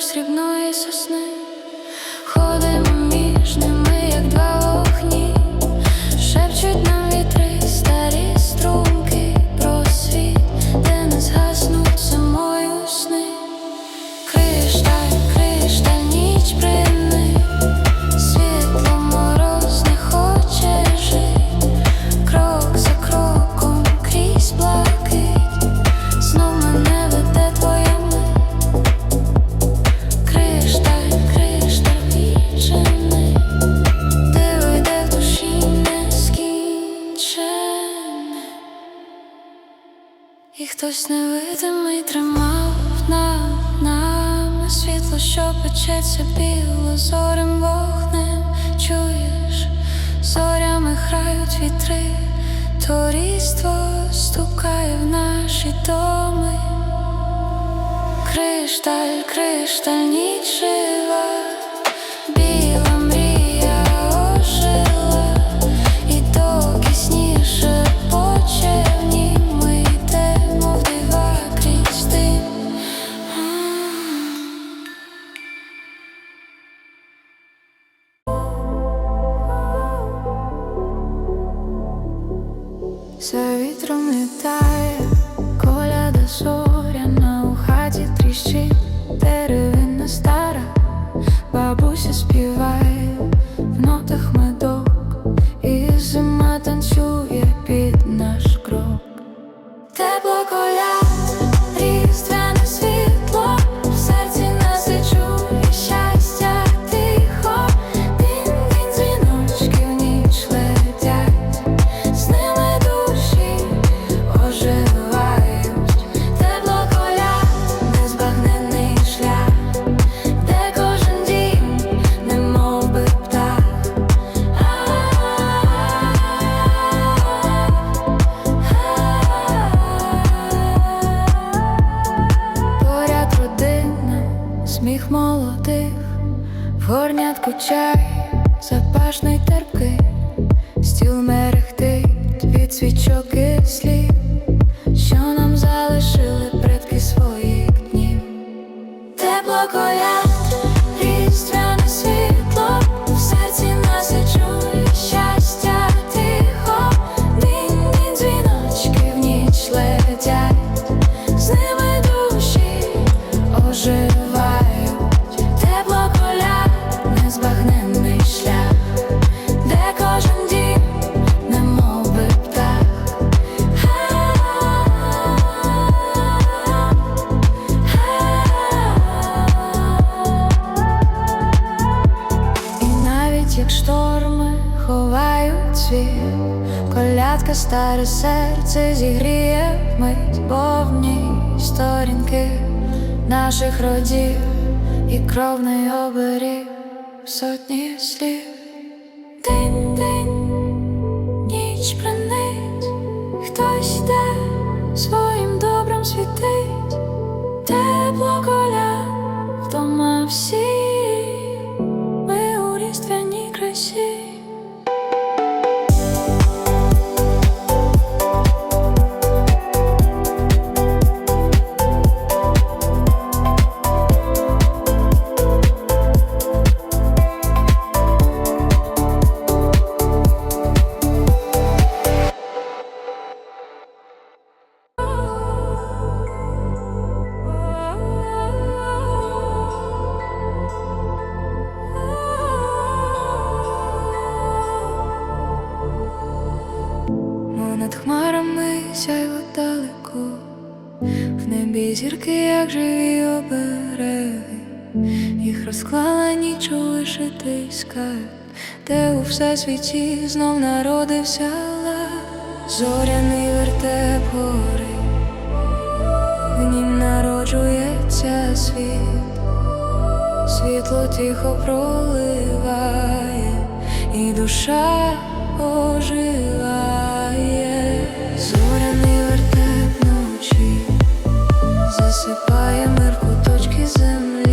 срібної сосни ходимо. Хтось невидимий тримав на нами світло, що печеться біло зорим вогнем чуєш, зорями храють вітри, то стукає в наші доми, кришталь, кришталь, нічила. жива Teplog olhar чай, запашний терпкий, стіл мерехтить від свічок і слів. сторінки наших родів і кровний оберіг сотні слів. День, день, ніч пронить хтось йде своїм добром світить, тепло коля, вдома всі. розклала ніч у вишитиська, де у всесвіті знов народився лад. зоряний вертеп гори, в нім народжується світ, світло тихо проливає, і душа оживає, зоряний вертеп ночі, засипає мир куточки землі.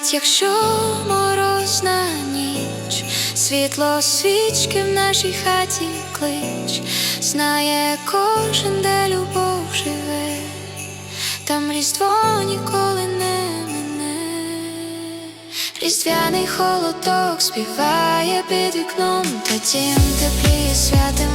Навіть якщо морозна ніч, світло свічки в нашій хаті клич, знає кожен, де любов живе, там різдво ніколи не мине, різдвяний холодок співає під вікном, та тім теплі святим.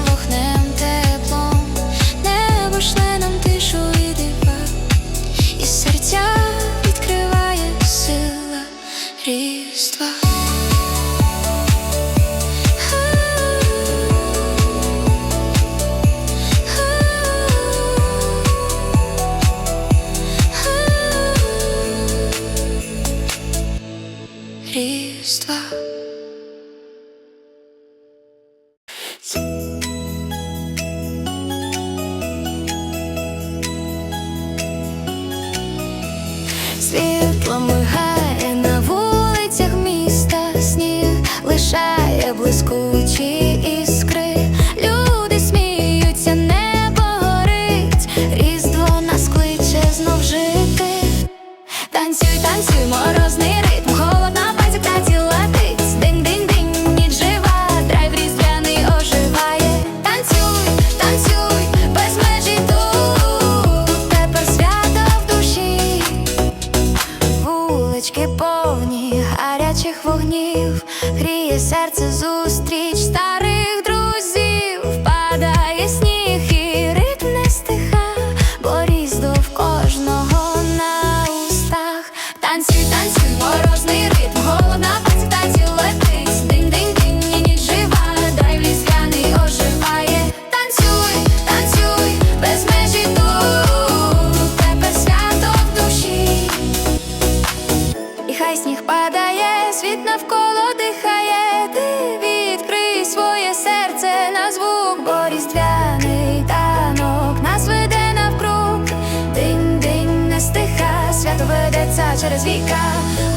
далеко через віка,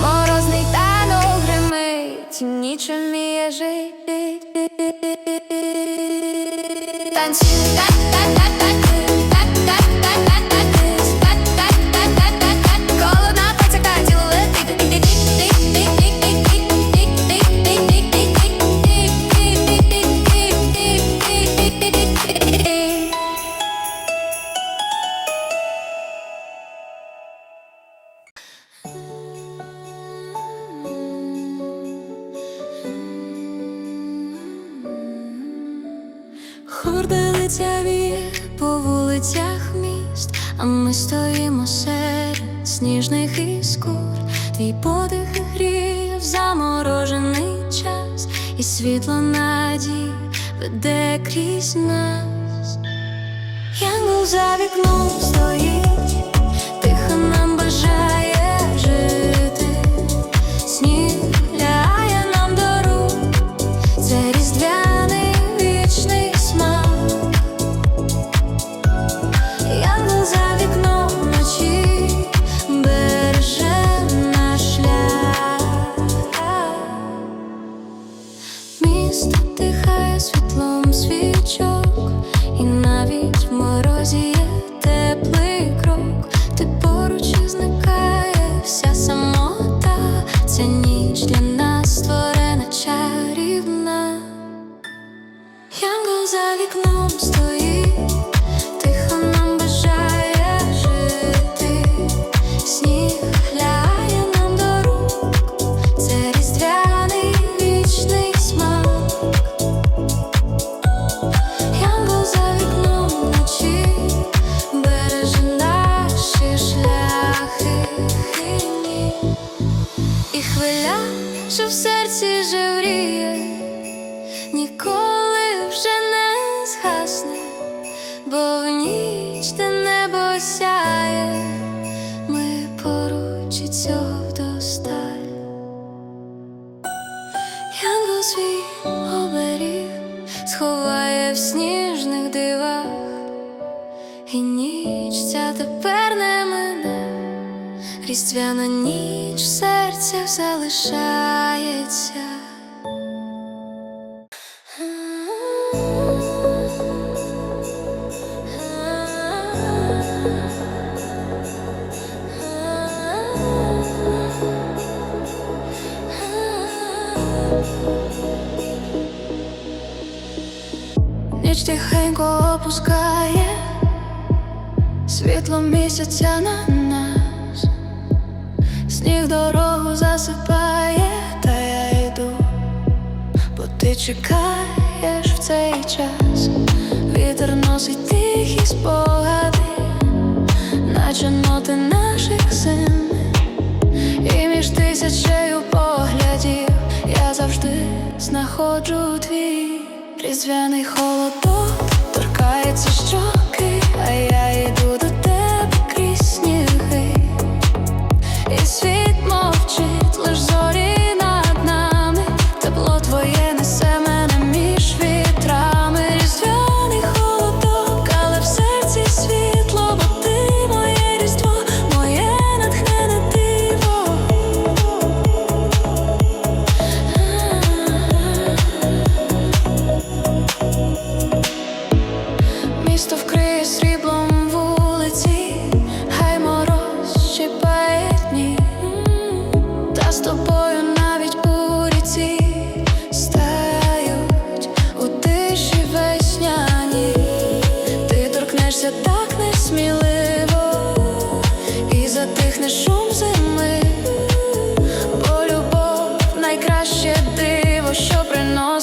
морозний танок гримить, нічим міє жити. Танцюй, та та та вулицях міст, а ми стоїмо серед сніжних іскур, твій подих гріє в заморожений час, і світло надії веде крізь нас. Янгол за вікном стоїть. вікна, янгол за вікном стоїть. Різдвяна ніч в серцях залишається. Ніч тихенько опускає світло місяця на. Сніг дорогу засипає, та я йду, бо ти чекаєш в цей час, вітер носить тихі спогади, наче ноти наших син, і між тисячею поглядів я завжди знаходжу твій різдвяний холодок, торкається що.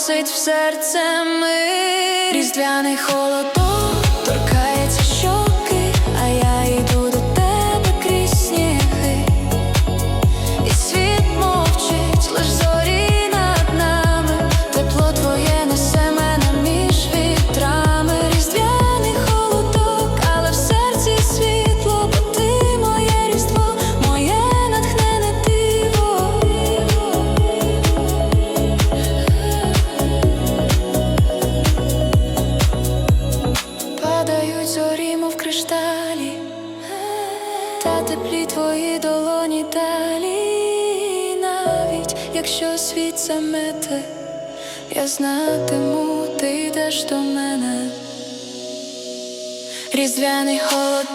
Приносить в серце мир. Різдвяний холодок Різдвяний торкається